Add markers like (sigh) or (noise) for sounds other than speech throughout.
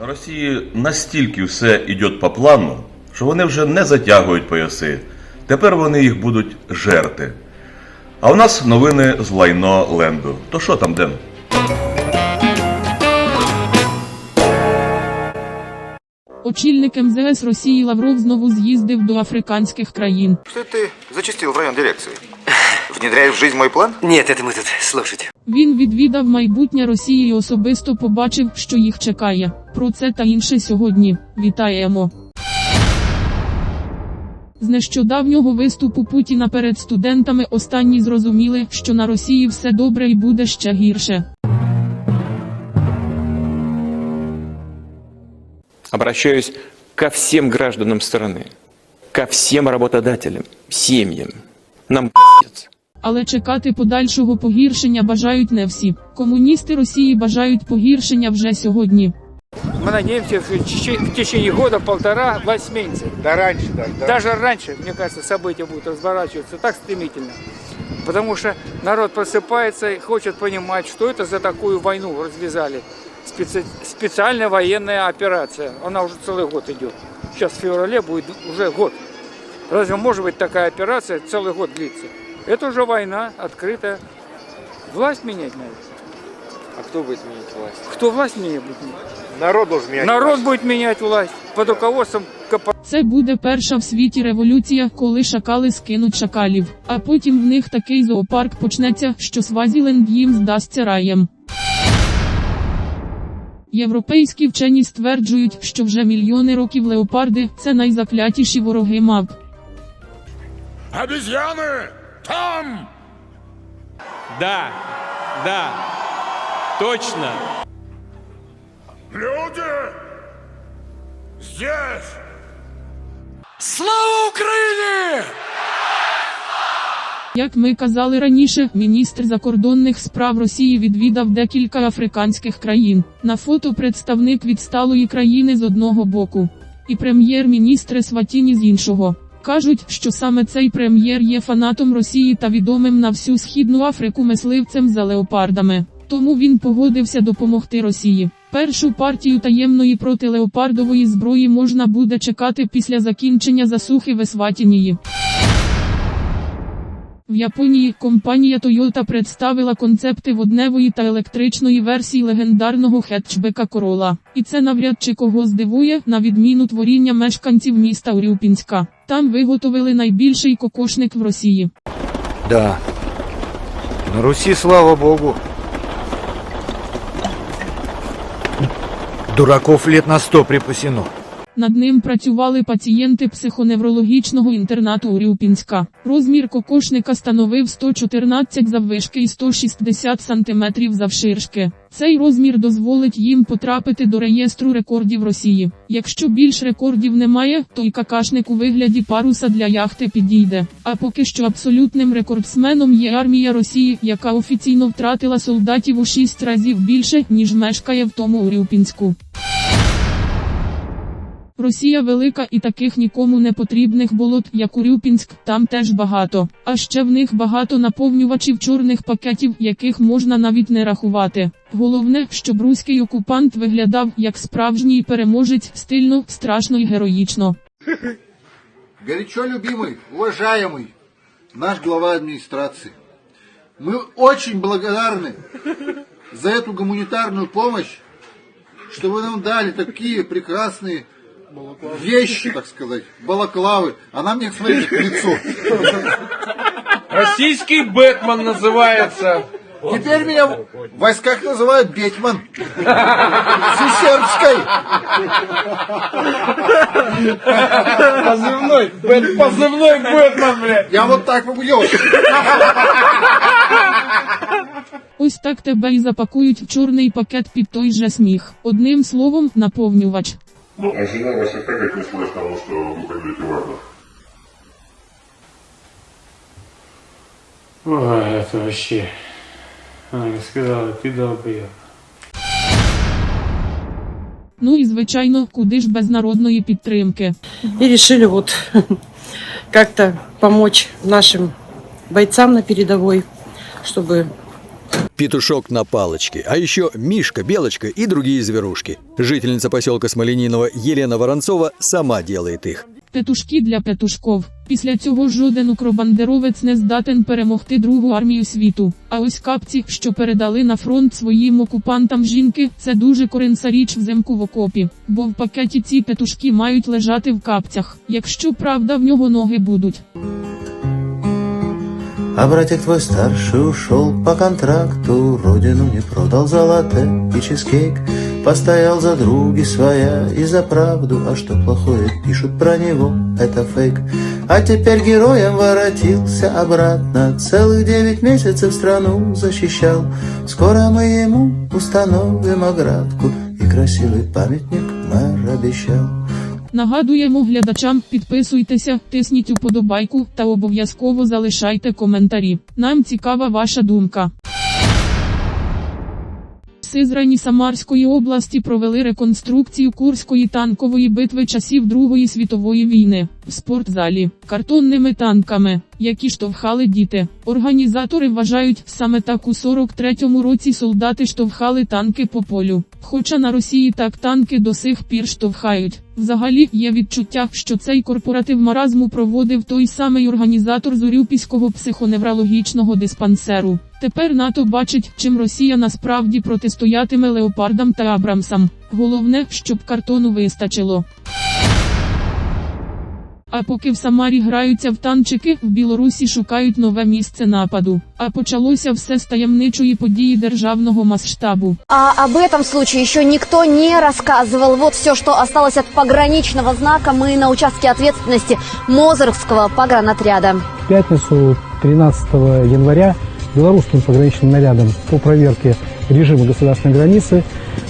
На Росії настільки все йде по плану, що вони вже не затягують пояси. Тепер вони їх будуть жерти. А у нас новини з лайно ленду. То що там, Ден? Очільник МЗС Росії Лавров знову з'їздив до африканських країн. Что это ты зачастил в район дирекции? Внедряешь в жизнь мой план? Нет, это мы тут слушать. Він відвідав майбутнє Росії і особисто побачив, що їх чекає. Про це та інше сьогодні. Вітаємо. З нещодавнього виступу Путіна перед студентами останні зрозуміли, що на Росії все добре і буде ще гірше. Обращаюсь ко всем гражданам страны, ко всем работодателям, семьям. Нам пиздец. Але чекати подальшого погіршення бажають не всі. Комуністи Росії бажають погіршення вже сьогодні. Мы надеемся, что в теще- в течение года, полтора, власть сменится. Да раньше, да. да. Даже раньше, мне кажется, события будут разворачиваться так стремительно. Потому что народ просыпается и хочет понимать, что это за такую войну развязали. Специ- специальная военная операция. Она уже целый год идет. Сейчас в феврале будет уже год. Разве может быть такая операция целый год длиться? Это уже война открытая. Власть менять надо. А кто будет менять власть? Кто власть менять будет? Народ должен менять. Народ власть. будет менять власть под руководством КП. Це буде перша в світі революція, коли шакали скинуть шакалів. А потім в них такий зоопарк почнеться, що Свазіленд їм здасться раєм. Європейські вчені стверджують, що вже мільйони років леопарди це найзаклятіші вороги мавп. Обезьяны! Там! Да, да, точно. Люди! Здесь! Слава Украине! Як ми казали раніше, міністр закордонних справ Росії відвідав декілька африканських країн. На фото представник відсталої країни з одного боку, і прем'єр-міністр Сватіні з іншого. Кажуть, що саме цей прем'єр є фанатом Росії та відомим на всю східну Африку мисливцем за леопардами. Тому він погодився допомогти Росії. Першу партію таємної протилеопардової зброї можна буде чекати після закінчення засухи в Есватінії. В Японії компанія Toyota представила концепти водневої та електричної версії легендарного хетчбека Corolla. І це навряд чи кого здивує, на відміну творіння мешканців міста Урюпінська. Там виготовили найбільший кокошник в Росії. Да. На Руси, слава богу. Дураков лет на сто припасено. Над ним працювали пацієнти психоневрологічного інтернату Урюпінська. Розмір кокошника становив 114 заввишки і 160 см завширшки. Цей розмір дозволить їм потрапити до реєстру рекордів Росії. Якщо більш рекордів немає, то й какашник у вигляді паруса для яхти підійде. А поки що абсолютним рекордсменом є армія Росії, яка офіційно втратила солдатів у 6 разів більше, ніж мешкає в тому Урюпінську. Росія велика і таких нікому не потрібних болот, як Урюпінськ, там теж багато. А ще в них багато наповнювачів чорних пакетів, яких можна навіть не рахувати. Головне, щоб руський окупант виглядав як справжній переможець, стильно, страшно і героїчно. (laughs) горячо любимый, уважаемый наш глава администрации. Мы очень благодарны за эту гуманитарную помощь, что вы нам дали такие прекрасные вещи, так сказать, балаклавы. А нам не смотрите в лицо. Российский Бэтмен называется. Теперь меня в войсках называют Бетьман. Сесерской. Позывной. Бэт- Позывной Бэтмен, блядь. Я вот так побьешь. Ось так тебе і запакують в чорний пакет під той же сміх. Одним словом, наповнювач. А жена ваша как отнеслась к тому, что вы пойдете в армию? Ой, это вообще... Она сказала, ты долбоеб. Ну і звичайно, куди ж без народної підтримки. и решили вот (laughs) как-то помочь нашим бойцам на передовой, чтобы петушок на палочке, а еще Мишка, Белочка и другие зверушки. Жительница поселка Смоленинова Елена Воронцова сама делает их. Петушки для петушков. Після цього жоден укробандеровець не здатен перемогти Другу армію світу. А ось капці, що передали на фронт своїм окупантам жінки, це дуже коренса річ взимку в окопі. Бо в пакеті ці петушки мають лежати в капцях, якщо правда в нього ноги будуть. А братик твой старший ушел по контракту, родину не продал за латте и чизкейк. Постоял за други своя и за правду, а что плохое пишут про него, это фейк. А теперь героем воротился обратно, целых девять месяцев страну защищал. Скоро мы ему установим оградку, и красивый памятник мэр обещал. Нагадуємо глядачам, підписуйтеся, тисніть уподобайку та обов'язково залишайте коментарі. Нам цікава ваша думка. Сизрані Самарської області провели реконструкцію Курської танкової битви часів Другої світової війни в спортзалі картонними танками, які штовхали діти. Організатори вважають, саме так у 43-му році солдати штовхали танки по полю. Хоча на Росії так танки до сих пір штовхають. Взагалі є відчуття, що цей корпоратив маразму проводив той самий організатор Зорюпіського психоневрологічного диспансеру. Тепер НАТО бачить, чим Росія насправді протистоятиме леопардам та Абрамсам. Головне, щоб картону вистачило. А поки в Самарі граються в танчики, в Білорусі шукають нове місце нападу. А почалося все з таємничої події державного масштабу. А об этом случае еще никто не рассказывал. Вот все, что осталось от пограничного знака. Мы на участке ответственности Мозырского погранотряда. В пятницу 13 января белорусским пограничным нарядом по проверке режима государственной границы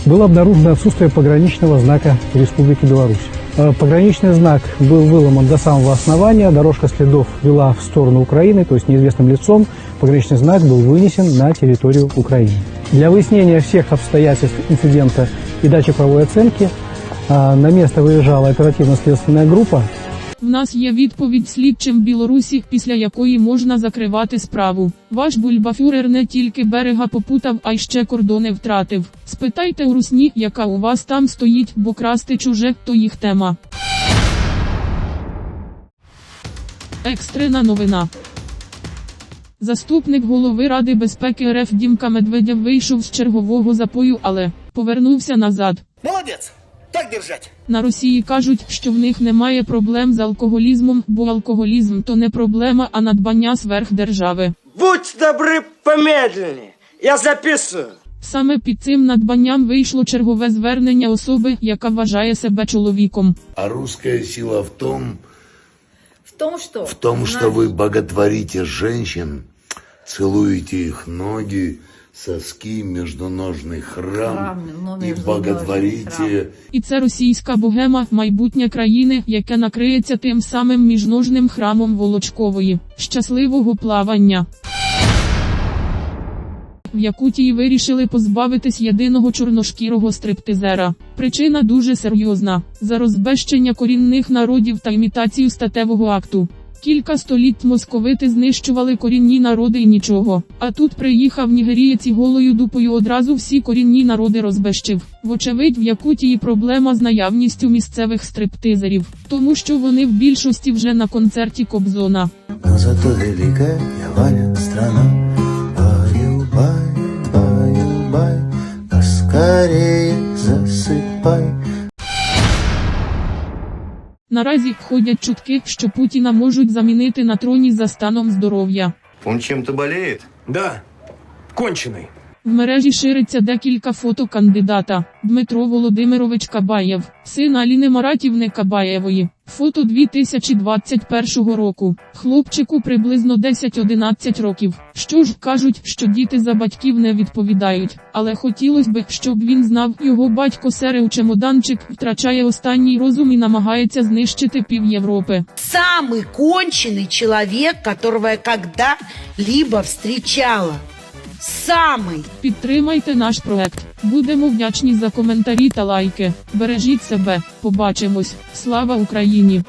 было обнаружено отсутствие пограничного знака Республики Беларусь. Э, Пограничный знак был выломан до самого основания, дорожка следов вела в сторону Украины, то есть неизвестным лицом. Пограничный знак был вынесен на территорию Украины. Для выяснения всех обстоятельств инцидента и дачи правовой оценки э, на место выезжала оперативно-следственная группа, В нас є відповідь слідчим Білорусі, після якої можна закривати справу. Ваш бульбафюрер не тільки берега попутав, а й ще кордони втратив. Спитайте у русні, яка у вас там стоїть, бо красти чуже, то їх тема. Екстрена новина. Заступник голови Ради безпеки РФ Дімка Медведєв вийшов з чергового запою, але повернувся назад. Молодец! Так держать! На Росії кажуть, що в них немає проблем з алкоголізмом, бо алкоголізм то не проблема, а надбання сверхдержави. Будь добры, помедленнее. Я записываю. Саме під цим надбанням вийшло чергове звернення особи, яка вважає себе чоловіком. А русская сила в том, В том, что... в том, что вы боготворите женщин, целуете их ноги, соски, междуножный храм и боготворите І це російська богема, майбутнє країни, яке накриється тим самим міжножним храмом Волочкової. Щасливого плавання! В Якутії вирішили позбавитись єдиного чорношкірого стриптизера. Причина дуже серйозна: за розбещення корінних народів та імітацію статевого акту. Кілька століть московити знищували корінні народи і нічого. А тут приїхав нігерієць і голою дупою одразу всі корінні народи розбещив. Вочевидь, в Якутії проблема з наявністю місцевих стриптизерів, тому що вони в більшості вже на концерті Кобзона. Зато великая Ваня страна. Баю-бай, баю-бай, поскорее засыпай. Наразі ходять чутки, що Путіна можуть замінити на троні за станом здоров'я. Он чим-то болеє? Да, Кончений. В мережі шириться декілька фото кандидата. Дмитро Володимирович Кабаєв, син Аліни Маратівни Кабаєвої. Фото 2021 року. Хлопчику приблизно 10-11 років. Що ж кажуть, що діти за батьків не відповідають, але хотілося б, щоб він знав, його батько сере у чемоданчик, втрачає останній розум і намагається знищити пів Європи. Самый конченый человек, которого я когда-либо встречала. Самый. Підтримайте наш проект. Будемо вдячні за коментарі та лайки. Бережіть себе. Побачимось. Слава Україні!